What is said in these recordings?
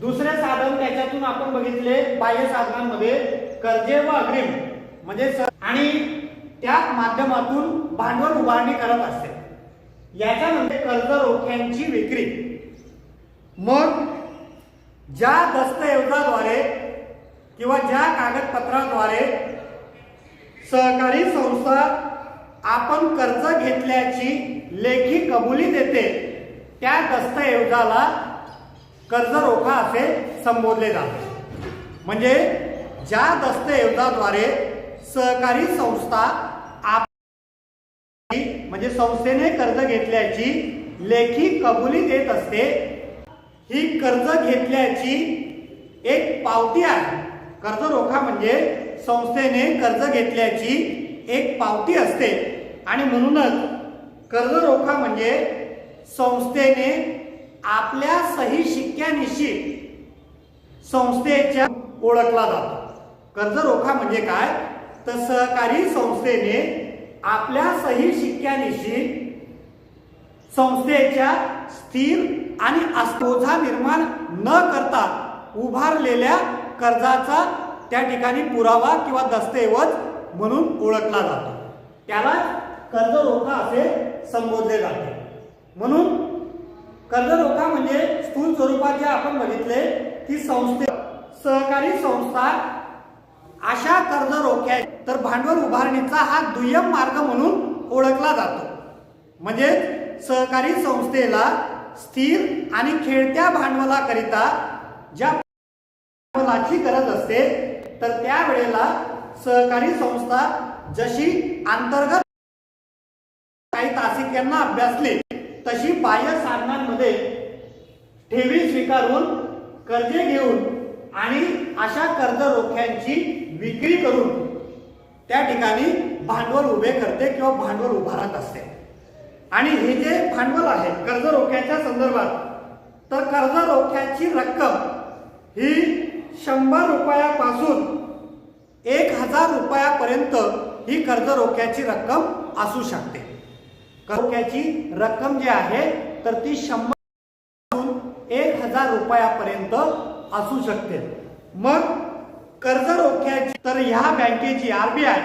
दुसरे साधन त्याच्यातून आपण बघितले बाह्य साधनांमध्ये कर्जे व अग्रिम. म्हणजे आणि त्या माध्यमातून भांडवल उभारणी करत असते. याच्यानंतर कर्ज रोख्यांची विक्री. मग ज्या दस्तऐवजाद्वारे किंवा ज्या कागदपत्राद्वारे सहकारी संस्था आपण कर्ज घेतल्याची लेखी कबुली देते त्या दस्तऐवजाला कर्ज रोखा असे संबोधले जाते. म्हणजे ज्या दस्तऐवजाद्वारे सहकारी संस्था आप म्हणजे संस्थेने कर्ज घेतल्याची लेखी कबुली देत असते ही कर्ज घेतल्याची एक पावती आहे. कर्ज रोखा म्हणजे संस्थेने कर्ज घेतल्याची एक पावती असते. आणि म्हणूनच कर्ज रोखा म्हणजे संस्थेने आपल्या सही शिक्क्यानिशी संस्थेच्या ओळखला जातो. कर्ज रोखा म्हणजे काय? तर सहकारी संस्थेने आपल्या सही शिक्क्यानिशी संस्थेच्या स्थिर आणि अस्पोझा निर्माण न करता उभारलेल्या कर्जाचा त्या ठिकाणी पुरावा किंवा दस्तऐवज म्हणून ओळखला जातो. त्याला कर्ज रोखा असे संबोधले जाते. म्हणून कर्जरोखा म्हणजे स्थूल स्वरूपात जे आपण बघितले ती संस्थे सहकारी संस्था अशा कर्जरोख्या आहेत तर भांडवल उभारणीचा हा दुय्यम मार्ग म्हणून ओळखला जातो. म्हणजे सहकारी संस्थेला स्थिर आणि खेळत्या भांडवलाकरिता ज्या भांडवलाची गरज असते तर त्यावेळेला सहकारी संस्था जशी अंतर्गत काही तासिक्यांना अभ्यासली तशी बाह्य साधनांमध्ये ठेवी स्वीकारून कर्जे घेऊन आणि अशा कर्ज रोख्यांची विक्री करून त्या ठिकाणी भांडवल उभे करते किंवा भांडवल उभारत असते. आणि हे जे भांडवल आहे कर्ज रोख्याच्या संदर्भात तर कर्ज रोख्याची रक्कम ही शंभर रुपयापासून एक हजार रुपयापर्यंत ही कर्ज रोख्याची रक्कम असू शकते. रोख्याची रक्कम जी आहे तर ती शंभर एक हजार रुपयापर्यंत असू शकते. मग कर्ज रोख्याची तर ह्या बँकेची आरबीआय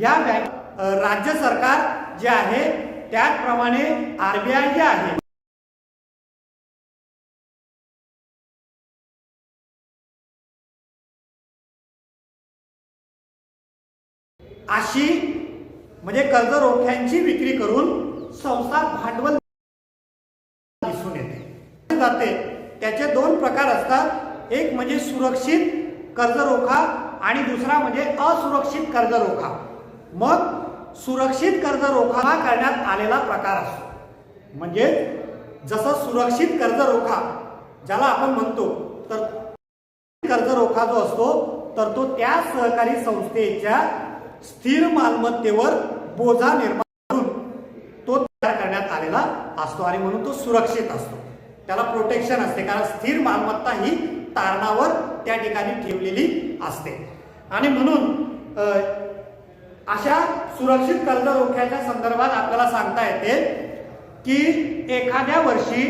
या बँक राज्य सरकार जे आहे त्याचप्रमाणे आरबीआय जे आहे अशी म्हणजे कर्ज रोख्यांची विक्री करून संस्था भांडवल दिसून येते. जाते. त्याचे दोन प्रकार असतात. एक म्हणजे सुरक्षित कर्ज रोखा आणि दुसरा म्हणजे असुरक्षित कर्ज रोखा मग सुरक्षित कर्ज रोखा करण्यात आलेला प्रकार असतो. म्हणजे जसं सुरक्षित कर्ज रोखा ज्याला आपण म्हणतो तर कर्ज रोखा जो असतो तर तो त्या सहकारी संस्थेच्या स्थिर मालमत्तेवर बोजा निर्माण करण्यात असतो आणि म्हणून तो सुरक्षित असतो. त्याला प्रोटेक्शन असते. कारण स्थिर मालमत्ता ही तारणावर त्या ठिकाणी ठेवलेली असते. आणि म्हणून अशा सुरक्षित कर्ज रोख्याच्या संदर्भात आपल्याला सांगता येते की एखाद्या वर्षी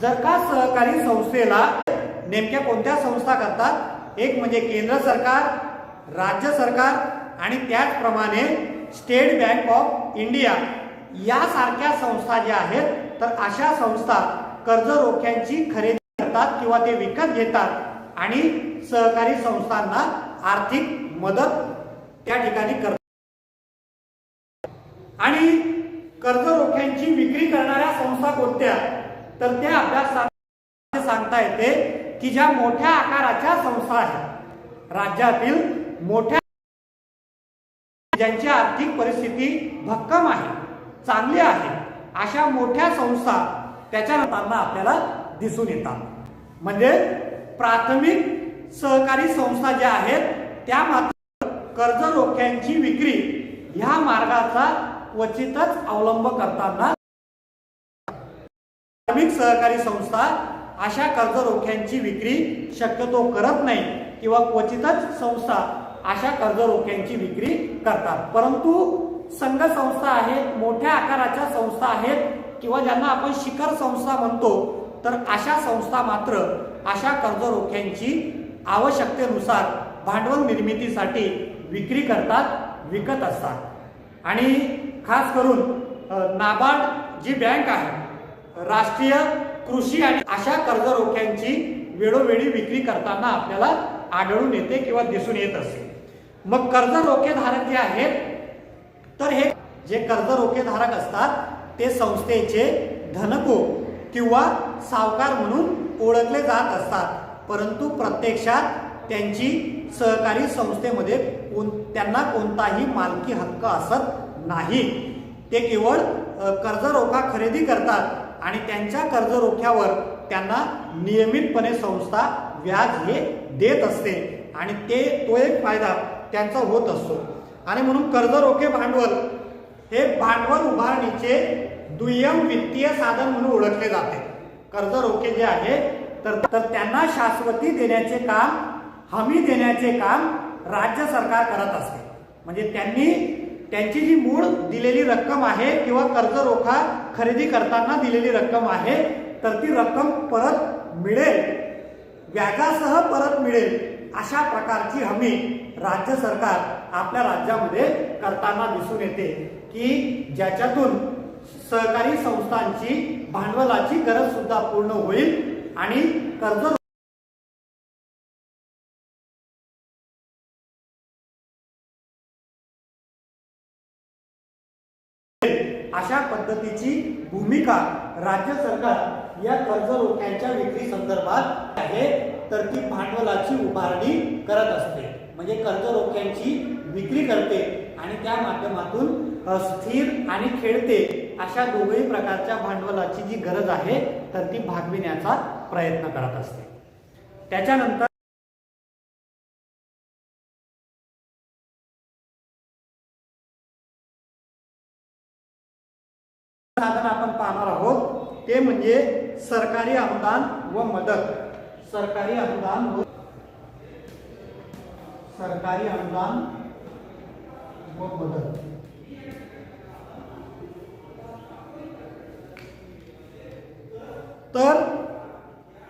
जर का सहकारी संस्थेला नेमक्या कोणत्या संस्था करतात? एक म्हणजे केंद्र सरकार राज्य सरकार आणि त्याचप्रमाणे स्टेट बँक ऑफ इंडिया. यासारख्या संस्था ज्या आहेत तर अशा संस्था कर्ज रोख्यांची खरेदी करतात किंवा ते विकत घेतात आणि सहकारी संस्थांना आर्थिक मदत त्या ठिकाणी करतात. आणि कर्ज रोख्यांची विक्री करणाऱ्या संस्था कोणत्या? तर त्या आपल्या सांगता येते की ज्या मोठ्या आकाराच्या संस्था आहेत राज्यातील मोठ्या ज्यांची आर्थिक परिस्थिती भक्कम आहे चांगली आहे. अशा मोठ्या संस्था त्याच्या त्याच्यानंतर आपल्याला दिसून येतात. म्हणजे प्राथमिक सहकारी संस्था ज्या आहेत त्या मात्र कर्ज रोख्यांची विक्री ह्या मार्गाचा क्वचितच अवलंब करताना प्राथमिक सहकारी संस्था अशा कर्ज रोख्यांची विक्री शक्यतो करत नाही किंवा क्वचितच संस्था अशा कर्ज रोख्यांची विक्री करतात. परंतु संघ संस्था आहेत मोठ्या आकाराच्या संस्था आहेत किंवा ज्यांना आपण शिखर संस्था म्हणतो तर अशा संस्था मात्र अशा कर्जरोख्यांची आवश्यकतेनुसार भांडवल निर्मितीसाठी विक्री करतात विकत असतात. आणि खास करून नाबार्ड जी बँक आहे राष्ट्रीय कृषी आणि अशा कर्जरोख्यांची वेळोवेळी विक्री करताना आपल्याला आढळून येते किंवा दिसून येत असते. मग कर्ज धारक जे आहेत तर हे जे कर्ज रोखेधारक असतात ते संस्थेचे धनको किंवा सावकार म्हणून ओळखले जात असतात. परंतु प्रत्यक्षात त्यांची सहकारी संस्थेमध्ये कोण त्यांना कोणताही मालकी हक्क असत नाही. ते केवळ कर्जरोखा खरेदी करतात आणि त्यांच्या कर्जरोख्यावर त्यांना नियमितपणे संस्था व्याज हे देत असते आणि ते तो एक फायदा त्यांचा होत असतो. आणि म्हणून कर्जरोखे भांडवल हे भांडवल उभारणीचे दुय्यम वित्तीय साधन म्हणून ओळखले जाते. कर्जरोखे जे आहे तर तर त्यांना शाश्वती देण्याचे काम हमी देण्याचे काम राज्य सरकार करत असते. म्हणजे त्यांनी त्यांची जी मूळ दिलेली रक्कम आहे किंवा कर्जरोखा खरेदी करताना दिलेली रक्कम आहे तर ती रक्कम परत मिळेल. व्याजासह परत मिळेल अशा प्रकारची हमी राज्य सरकार आपल्या राज्यामध्ये करताना दिसून येते की ज्याच्यातून सहकारी संस्थांची भांडवलाची गरज सुद्धा पूर्ण होईल आणि कर्ज अशा पद्धतीची भूमिका राज्य सरकार या कर्ज रोख्यांच्या विक्री संदर्भात आहे तर ती भांडवलाची उभारणी करत असते. म्हणजे कर्ज रोख्यांची विक्री करते आणि त्या माध्यमातून स्थिर आणि खेळते अशा दोघही प्रकारच्या भांडवलाची जी गरज आहे तर ती भागविण्याचा प्रयत्न करत असते. त्याच्यानंतर साधन आपण पाहणार आहोत ते म्हणजे सरकारी अनुदान व मदत. सरकारी अनुदान व सरकारी अनुदान व मदत. तर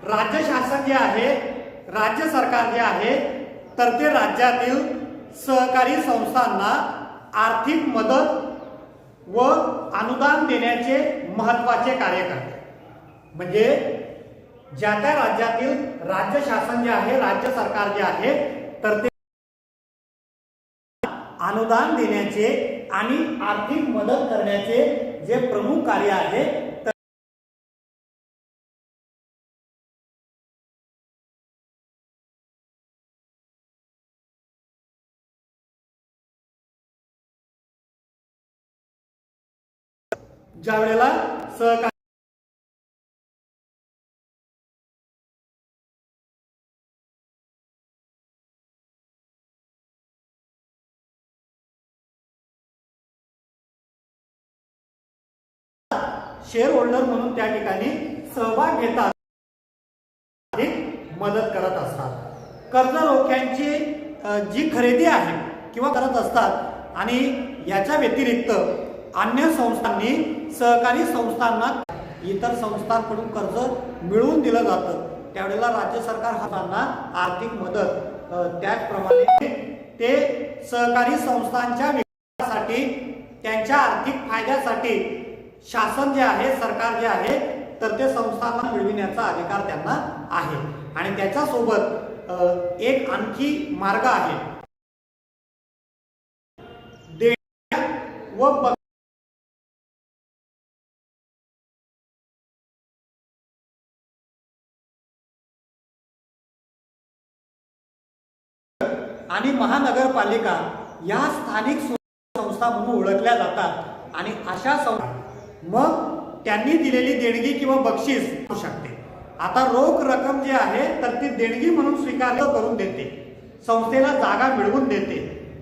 राज्य शासन जे आहे राज्य सरकार जे आहे तर ते राज्यातील सहकारी संस्थांना आर्थिक मदत व अनुदान देण्याचे महत्त्वाचे कार्य करते. म्हणजे ज्या त्या राज्यातील राज्य शासन जे आहे राज्य सरकार जे आहे तर ते अनुदान देण्याचे आणि आर्थिक मदत करण्याचे जे प्रमुख कार्य आहे ज्या वेळेला सहकार शेअर होल्डर म्हणून त्या ठिकाणी सहभाग घेतात. मदत करत असतात. कर्ज रोख्यांची जी खरेदी आहे किंवा करत असतात आणि याच्या व्यतिरिक्त अन्य संस्थांनी सहकारी संस्थांना इतर संस्थांकडून कर्ज मिळवून दिलं जातं. त्यावेळेला राज्य सरकार हातांना आर्थिक मदत त्याचप्रमाणे ते सहकारी संस्थांच्या विकासासाठी त्यांच्या आर्थिक फायद्यासाठी शासन जे आहे सरकार जे आहे तर ते संस्थांना मिळविण्याचा अधिकार त्यांना आहे. आणि त्याच्यासोबत एक आणखी मार्ग आहे. देण्या व आणि महानगरपालिका या स्थानिक संस्था म्हणून ओळखल्या जातात. आणि अशा संस्था मग त्यांनी दिलेली देणगी किंवा बक्षीस होऊ शकते. आता रोख रक्कम जी आहे तर ती देणगी म्हणून स्वीकारलं करून देते. संस्थेला जागा मिळवून देते.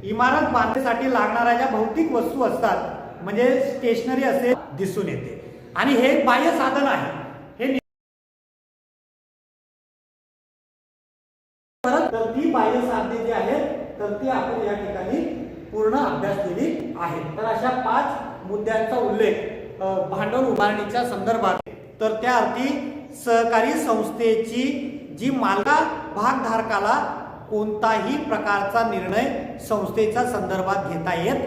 इमारत बांधण्यासाठी लागणाऱ्या ज्या भौतिक वस्तू असतात म्हणजे स्टेशनरी असे दिसून येते. आणि हे एक बाह्य साधन आहे. हे परत तर ती बाह्य साधने जी आहेत तर ती आपण या ठिकाणी पूर्ण अभ्यासलेली आहे तर अशा पाच मुद्द्यांचा उल्लेख भांडवल उभारणीच्या संदर्भात. तर त्या अर्थी सहकारी संस्थेची जी मालका भागधारकाला कोणताही प्रकारचा निर्णय संस्थेच्या संदर्भात घेता येत